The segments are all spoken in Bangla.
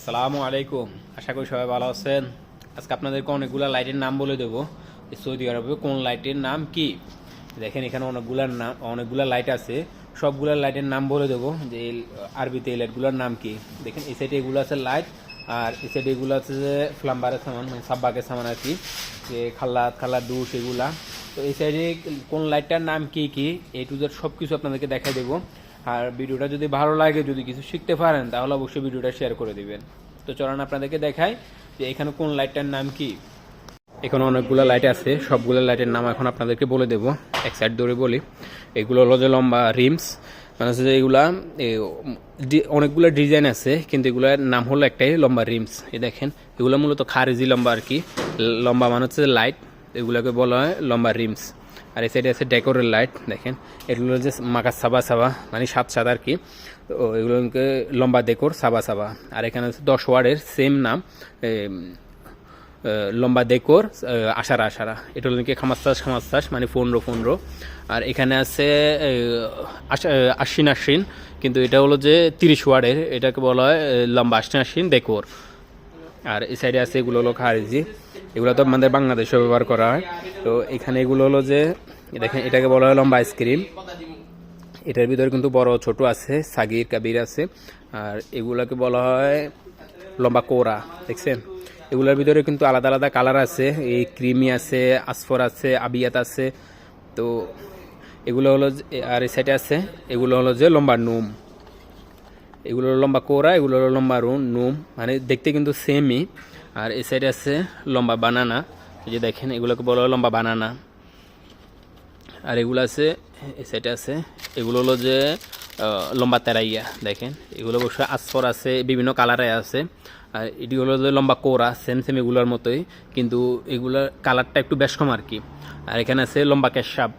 আসসালামু আলাইকুম। আশা করি সবাই ভালো আছেন। আজকে আপনাদেরকে অনেকগুলো লাইটের নাম বলে দেবো। সৌদি আরবে কোন লাইটের নাম কি? দেখেন, এখানে অনেকগুলার নাম অনেকগুলা লাইট আছে। সবগুলা লাইটের নাম বলে দেবো যে আরবিতে এই লাইটগুলোর নাম কি? দেখেন, এই সাইডে এগুলো আছে লাইট, আর এই সাইডে এগুলো আছে যে ফ্লাম্বারের সামান মানে সাব্বাকের সামান আর কি, যে খাল্লাত খাল্লা দুষ এগুলা। তো এই সাইডে কোন লাইটটার নাম কি কি? এই টু জেড সব কিছু আপনাদেরকে দেখাই দেবো। আর ভিডিওটা যদি ভালো লাগে, যদি কিছু শিখতে পারেন, তাহলে অবশ্যই ভিডিওটা শেয়ার করে দিবেন। তো চলুন আপনাদেরকে দেখাই যে এখানে কোন লাইটটার নাম কি। এখানে অনেকগুলো লাইট আছে, সবগুলো লাইটের নাম এখন আপনাদেরকে বলে দেবো। এক সাইড ধরে বলি। এগুলো হলো যে লম্বা রিমস মানে হচ্ছে যে এগুলা অনেকগুলো ডিজাইন আছে, কিন্তু এগুলোর নাম হলো একটাই লম্বা রিমস এই দেখেন, এগুলো মূলত খারিজি লম্বা আর কি। লম্বা মানে হচ্ছে লাইট এগুলোকে বলা হয় লম্বা রিমস আর এই সাইডে আছে ডেকোরের লাইট দেখেন। এগুলো যে মাকা সাবা সাবা মানে সাত সাত আর কি। তো এগুলোকে লম্বা ডেকোর সাবা সাবা। আর এখানে আছে দশ ওয়ার্ডের সেম নাম লম্বা আহ, আশারা আশারা। এটা হলো নাকি খামাস্তাস খামাস্তাস মানে পনেরো পনেরো। আর এখানে আছে আশ্বিন আশ্বিন কিন্তু এটা হলো যে তিরিশ ওয়ার্ডের এটাকে বলা হয় লম্বা আশ্বিন আশ্বিন ডেকোর আর এই সাইডে আছে এগুলো হলো খারিজি। এগুলো তো আমাদের বাংলাদেশে ব্যবহার করা হয়। তো এখানে এগুলো হলো যে, দেখেন, এটাকে বলা হয় লম্বা আইসক্রিম এটার ভিতরে কিন্তু বড় ছোট আছে, সাগির, কাবির আছে। আর এগুলোকে বলা হয় লম্বা কোরা, দেখছেন? এগুলোর ভিতরে কিন্তু আলাদা আলাদা কালার আছে। এই ক্রিমি আছে, আসফর আছে, আবিয়াত আছে। তো এগুলো হলো আর এই সাইডে আছে, এগুলো হলো যে লম্বা নুম। এগুলো হলো লম্বা কোরা, এগুলো হলো লম্বা রুম নুম মানে দেখতে কিন্তু সেমই আর এই সাইডে আছে লম্বা বানানা এই যে দেখেন, এগুলোকে বলা হয় লম্বা বানানা আর এগুলো আছে, এই সাইডে আছে, এগুলো হলো যে লম্বা তেরাইয়া, দেখেন। এগুলো অবশ্যই আসফর আছে, বিভিন্ন কালারে আছে। আর এটি হলো যে লম্বা কোরা সেম সেম এগুলোর মতোই। কিন্তু এগুলোর কালারটা একটু বেশ কম আর কি। আর এখানে আছে লম্বা ক্যাশাপ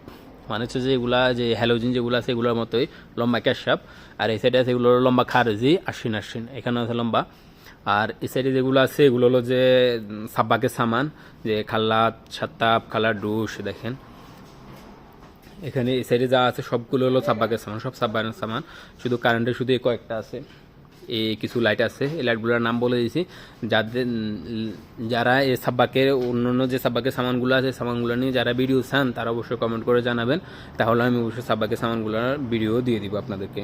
মানে হচ্ছে যে এগুলা যে হ্যালোজিন যেগুলো আছে এগুলোর মতোই লম্বা ক্যাশাপ আর এই সাইডে আছে এগুলো লম্বা খারজি আশ্বিন আশ্বিন এখানে আছে লম্বা। আর এই সাইডে যেগুলো আছে এগুলো হলো যে উম, সাব্বাকের সামান যে খাল্লাত সাত্তাপ খালার ডুস দেখেন। এখানে এই সাইডে যা আছে সবগুলো হলো সাব্বাকে সামান সব সাব্বাকের সামান শুধু কারেন্টের শুধু এই কয়েকটা আছে। কিছু লাইট আছে। এই লাইটগুলোর নাম বলে দিয়েছি। যাদের যারা এই সাব্বাকের অন্য অন্য যে সাব্বাকের সামানগুলো আছে, সামানগুলো নিয়ে যারা ভিডিও চান, তারা অবশ্যই কমেন্ট করে জানাবেন। তাহলে আমি অবশ্যই সাব্বাকের সামানগুলোর ভিডিও দিয়ে দিব আপনাদেরকে।